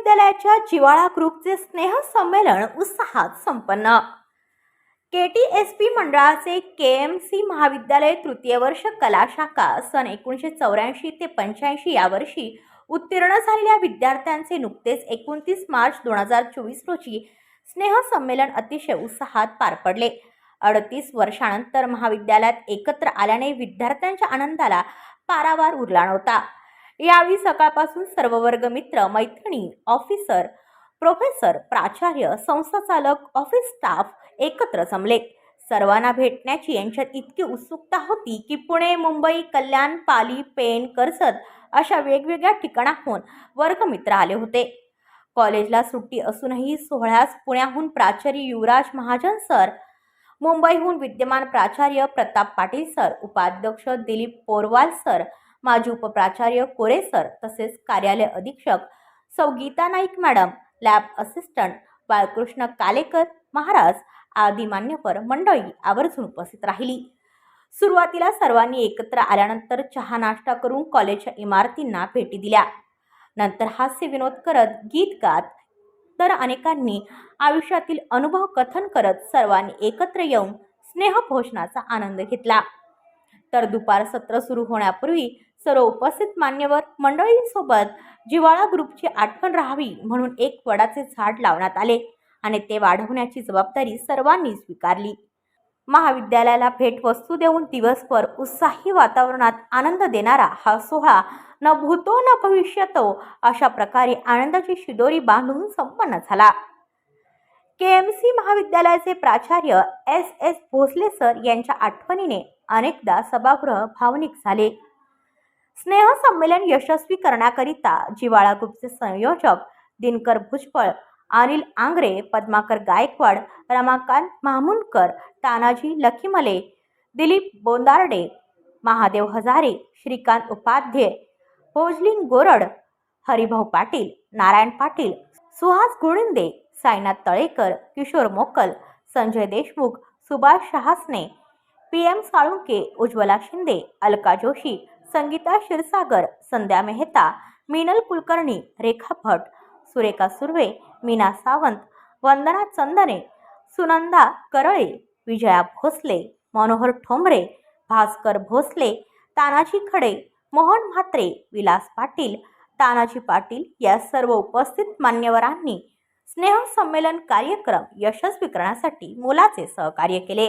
महाविद्यालयाच्या जिवाळा ग्रुपचे स्नेह संमेलन उत्साहात संपन्न. के टी एस पी मंडळाचे के एम सी महाविद्यालय तृतीय वर्ष कला शाखा सन एकोणीसशे चौऱ्याऐंशी ते पंच्याऐंशी या वर्षी उत्तीर्ण झालेल्या विद्यार्थ्यांचे नुकतेच एकोणतीस मार्च दोन हजार चोवीस रोजी स्नेह संमेलन अतिशय उत्साहात पार पडले. अडतीस वर्षानंतर महाविद्यालयात एकत्र आल्याने विद्यार्थ्यांच्या आनंदाला पारावार उरला नव्हता. यावेळी सकाळपासून सर्व वर्ग मित्र मैत्रिणी ऑफिसर प्रोफेसर प्राचार्य संस्था चालक ऑफिस स्टाफ एकत्र जमले. सर्वांना भेटण्याची यांच्यात इतकी उत्सुकता होती की पुणे मुंबई कल्याण पाली पेण कर्जत अशा वेगवेगळ्या ठिकाणाहून वर्गमित्र आले होते. कॉलेजला सुट्टी असूनही सोहळ्यास पुण्याहून प्राचार्य युवराज महाजन सर मुंबईहून विद्यमान प्राचार्य प्रताप पाटील सर उपाध्यक्ष दिलीप पोरवाल सर माजी उपप्राचार्य कोरे सर तसेच कार्यालय अधीक्षक सौ Geeta Naik madam lab assistant Balkrishna Kalekar Maharaj आदी मान्यवर मंडळी आवर्जून उपस्थित राहिली. सुरुवातीला सर्वांनी एकत्र आल्यानंतर चहा नाश्ता करून कॉलेजच्या इमारतींना भेटी दिल्या. नंतर हास्य विनोद करत गीत गात तर अनेकांनी आयुष्यातील अनुभव कथन करत सर्वांनी एकत्र येऊन स्नेहभोजनाचा आनंद घेतला. तर दुपार सत्र सुरू होण्यापूर्वी सर्व उपस्थित मान्यवर मंडळींसोबत जिवाळा ग्रुपची आठवण राहावी म्हणून एक वडाचे झाड लावण्यात आले आणि ते वाढवण्याची जबाबदारी सर्वांनी स्वीकारली. महाविद्यालयाला भेट वस्तू देऊन दिवसभर उत्साही वातावरणात आनंद देणारा हा सोहळा न भूतो न भविष्यतो अशा प्रकारे आनंदाची शिदोरी बांधून संपन्न झाला. के एम सी महाविद्यालयाचे प्राचार्य एस एस भोसले सर यांच्या आठवणीने अनेकदा सभागृह भावनिक झाले. स्नेह संमेलन यशस्वी करण्याकरिता जिवाळा ग्रुपचे संयोजक दिनकर भुजबळ अनिल आंग्रे पद्माकर गायकवाड रमाकांत मामुनकर तानाजी लखीमले दिलीप बोंदार्डे महादेव हजारे श्रीकांत उपाध्ये भोजलिंग गोरड हरिभाऊ पाटील नारायण पाटील सुहास गुणिंदे साईनाथ तळेकर किशोर मोकल संजय देशमुख सुभाष शहासने पी एम साळुंके उज्ज्वला शिंदे अलका जोशी संगीता क्षीरसागर संध्या मेहता मीनल कुलकर्णी रेखा भट सुरेखा सुर्वे मीना सावंत वंदना चंदने सुनंदा करळे विजया भोसले मनोहर ठोंबरे भास्कर भोसले तानाजी खडे मोहन म्हात्रे विलास पाटील तानाजी पाटील या सर्व उपस्थित मान्यवरांनी स्नेहसंमेलन कार्यक्रम यशस्वी करण्यासाठी मोलाचे सहकार्य केले.